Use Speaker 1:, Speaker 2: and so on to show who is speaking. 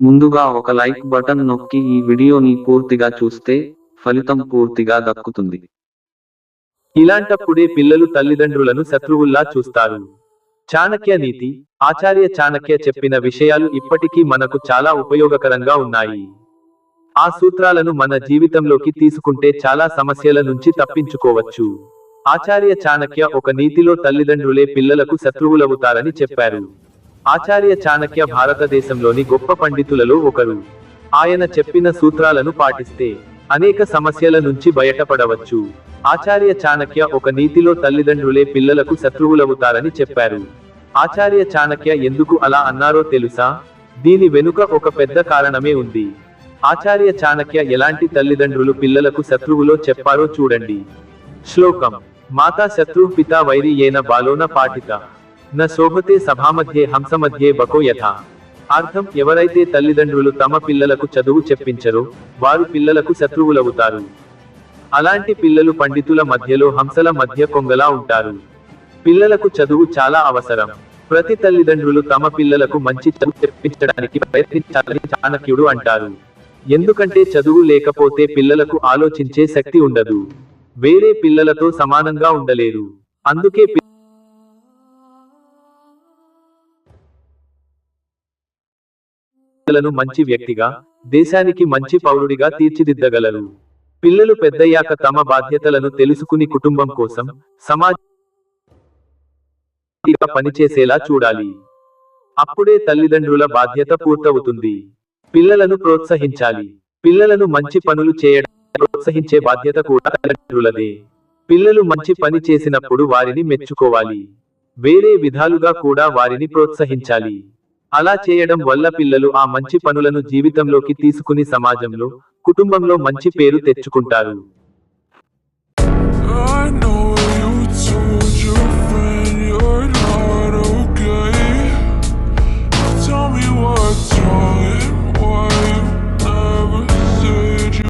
Speaker 1: ముందుగా ఒక like button నొక్కి ఈ వీడియోని పూర్తిగా చూస్తే ఫలితం పూర్తిగా దక్కుతుంది.
Speaker 2: ఇలాంటప్పుడే పిల్లలు తల్లిదండ్రులను శత్రువుల్లా చూస్తారు. చాణక్య నీతి ఆచార్య చాణక్య చెప్పిన విషయాలు ఇప్పటికీ మనకు చాలా ఉపయోగకరంగా ఉన్నాయి. ఆ సూత్రాలను మన జీవితంలోకి తీసుకుంటే చాలా సమస్యల నుంచి తప్పించుకోవచ్చు. ఆచార్య చాణక్య ఒక నీతిలో తల్లిదండ్రులే పిల్లలకు శత్రువులవుతారని చెప్పారు. ఆచార్య చాణక్య భారతదేశంలోని గొప్ప పండితులలో ఒకరు. ఆయన చెప్పిన సూత్రాలను పాటిస్తే అనేక సమస్యల నుంచి బయటపడవచ్చు. ఆచార్య చాణక్య ఒక నీతిలో తల్లిదండ్రులే పిల్లలకు శత్రువులవుతారని చెప్పారు. ఆచార్య చాణక్య ఎందుకు అలా అన్నారో తెలుసా? దీని వెనుక ఒక పెద్ద కారణమే ఉంది. ఆచార్య చాణక్య ఎలాంటి తల్లిదండ్రులు పిల్లలకు శత్రువులో చెప్పారో చూడండి. శ్లోకం. మాతా శత్రు పితా వైరి ఏన బాలోన పాఠిత న శోభతే సభామధ్యే హంసమధ్యే బకో యథ అర్థం ఎవరైతే తల్లిదండ్రులు తమ పిల్లలకు చదువు చెప్పించరో వారు పిల్లలకు శత్రువులవుతారు అలాంటి పిల్లలు పండితుల మధ్యలో హంసల మధ్య కొంగలా ఉంటారు పిల్లలకు చదువు చాలా అవసరం ప్రతి తల్లిదండ్రులు తమ పిల్లలకు మంచి చదువు చెప్పించడానికి ప్రయత్నించాలని చాణక్యుడు అంటారు ఎందుకంటే చదువు లేకపోతే పిల్లలకు ఆలోచించే శక్తి ఉండదు వేరే పిల్లలతో సమానంగా ఉండలేరు అందుకే పి- మంచి వ్యక్తిగా దేశానికి మంచి పౌరుడిగా తీర్చిదిద్దగలరు. పిల్లలు పెద్దయ్యాక తమ బాధ్యతలను తెలుసుకుని కుటుంబం కోసం సమాజ పనిచేసేలా చూడాలి. అప్పుడే తల్లిదండ్రుల బాధ్యత పూర్తవుతుంది. పిల్లలను ప్రోత్సహించాలి. పిల్లలను మంచి పనులు చేయడం ప్రోత్సహించే బాధ్యత కూడా తల్లిదండ్రులదే. పిల్లలు మంచి పని చేసినప్పుడు వారిని మెచ్చుకోవాలి. వేరే విధాలుగా కూడా వారిని ప్రోత్సహించాలి. అలా చేయడం వల్ల పిల్లలు ఆ మంచి పనులను జీవితంలోకి తీసుకుని సమాజంలో కుటుంబంలో మంచి పేరు తెచ్చుకుంటారు.